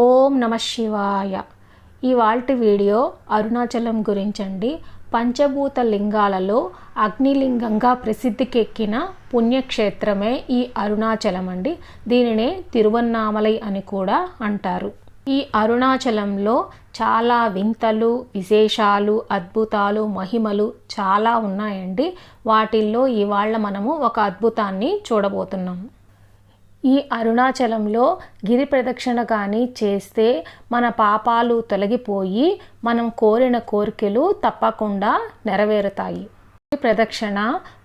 ఓం నమ శివాయ. ఇవాల్టి వీడియో అరుణాచలం గురించండి. పంచభూత లింగాలలో అగ్నిలింగంగా ప్రసిద్ధికెక్కిన పుణ్యక్షేత్రమే ఈ అరుణాచలం అండి దీనినే తిరువన్నామలై అని కూడా అంటారు. ఈ అరుణాచలంలో చాలా వింతలు విశేషాలు అద్భుతాలు మహిమలు చాలా ఉన్నాయండి. వాటిల్లో ఇవాళ మనము ఒక అద్భుతాన్ని చూడబోతున్నాం. ఈ అరుణాచలంలో గిరి ప్రదక్షిణ కానీ చేస్తే మన పాపాలు తొలగిపోయి మనం కోరిన కోరికలు తప్పకుండా నెరవేరుతాయి. గిరి ప్రదక్షిణ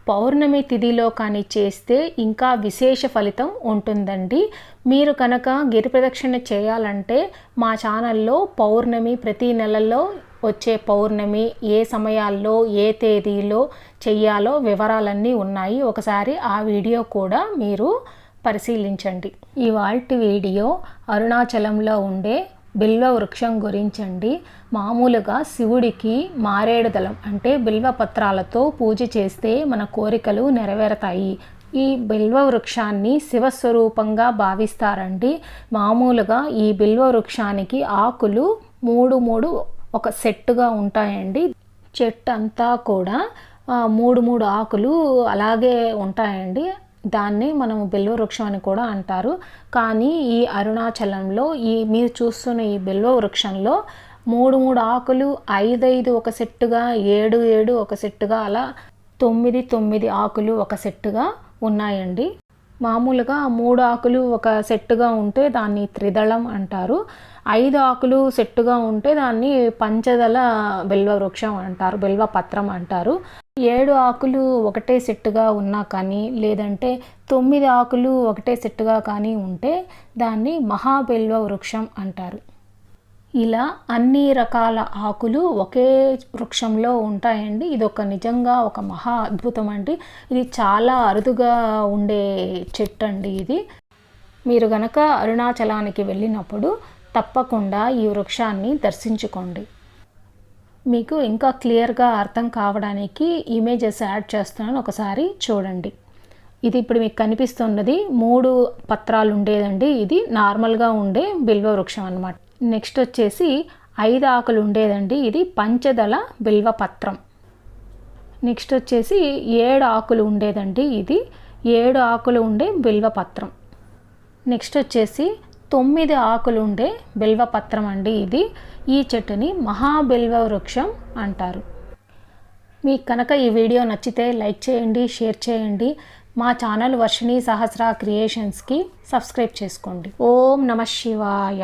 పౌర్ణమి తిథిలో కానీ చేస్తే ఇంకా విశేష ఫలితం ఉంటుందండి. మీరు కనుక గిరి ప్రదక్షిణ చేయాలంటే మా ఛానల్లో పౌర్ణమి ప్రతి నెలలో వచ్చే పౌర్ణమి ఏ సమయాల్లో ఏ తేదీలో చెయ్యాలో వివరాలన్నీ ఉన్నాయి. ఒకసారి ఆ వీడియో కూడా మీరు పరిశీలించండి. ఇవాల్టి వీడియో అరుణాచలంలో ఉండే బిల్వ వృక్షం గురించండి. మామూలుగా శివుడికి మారేడు దళం అంటే బిల్వ పత్రాలతో పూజ చేస్తే మన కోరికలు నెరవేరతాయి. ఈ బిల్వ వృక్షాన్ని శివస్వరూపంగా భావిస్తారండి. మామూలుగా ఈ బిల్వ వృక్షానికి ఆకులు మూడు మూడు ఒక సెట్టుగా ఉంటాయండి. చెట్టు అంతా కూడా మూడు మూడు ఆకులు అలాగే ఉంటాయండి. దాన్ని మనం బిల్వ వృక్షం అని కూడా అంటారు. కానీ ఈ అరుణాచలంలో ఈ మీరు చూస్తున్న ఈ బిల్వ వృక్షంలో మూడు మూడు ఆకులు ఐదైదు ఒక సెట్టుగా ఏడు ఏడు ఒక సెట్టుగా అలా తొమ్మిది తొమ్మిది ఆకులు ఒక సెట్టుగా ఉన్నాయండి. మామూలుగా మూడు ఆకులు ఒక సెట్టుగా ఉంటే దాన్ని త్రిదళం అంటారు. ఐదు ఆకులు సెట్టుగా ఉంటే దాన్ని పంచదళ బిల్వ వృక్షం అంటారు బిల్వ పత్రం అంటారు. ఏడు ఆకులు ఒకటే సెట్టుగా ఉన్నా కానీ లేదంటే తొమ్మిది ఆకులు ఒకటే సెట్టుగా కానీ ఉంటే దాన్ని మహాబెల్వ వృక్షం అంటారు. ఇలా అన్ని రకాల ఆకులు ఒకే వృక్షంలో ఉంటాయండి. ఇది ఒక నిజంగా ఒక మహా అద్భుతం అండి. ఇది చాలా అరుదుగా ఉండే చెట్టు అండి ఇది. మీరు గనక అరుణాచలానికి వెళ్ళినప్పుడు తప్పకుండా ఈ వృక్షాన్ని దర్శించుకోండి. మీకు ఇంకా క్లియర్గా అర్థం కావడానికి ఇమేజెస్ యాడ్ చేస్తున్నాను ఒకసారి చూడండి. ఇది ఇప్పుడు మీకు కనిపిస్తున్నది. మూడు పత్రాలు ఉండేదండి. ఇది నార్మల్గా ఉండే బిల్వ వృక్షం అనమాట నెక్స్ట్ వచ్చేసి ఐదు ఆకులు ఉండేదండి. ఇది పంచదళ బిల్వ పత్రం. నెక్స్ట్ వచ్చేసి ఏడు ఆకులు ఉండేదండి. ఇది ఏడు ఆకులు ఉండే బిల్వ పత్రం. నెక్స్ట్ వచ్చేసి తొమ్మిది ఆకులు ఉండే బిల్వపత్రం అండి ఇది. ఈ చెట్టుని మహాబిల్వ వృక్షం అంటారు. మీకు కనుక ఈ వీడియో నచ్చితే లైక్ చేయండి షేర్ చేయండి. మా ఛానల్ వర్షిణి సహస్ర క్రియేషన్స్కి సబ్స్క్రైబ్ చేసుకోండి. ఓం నమ శివాయ.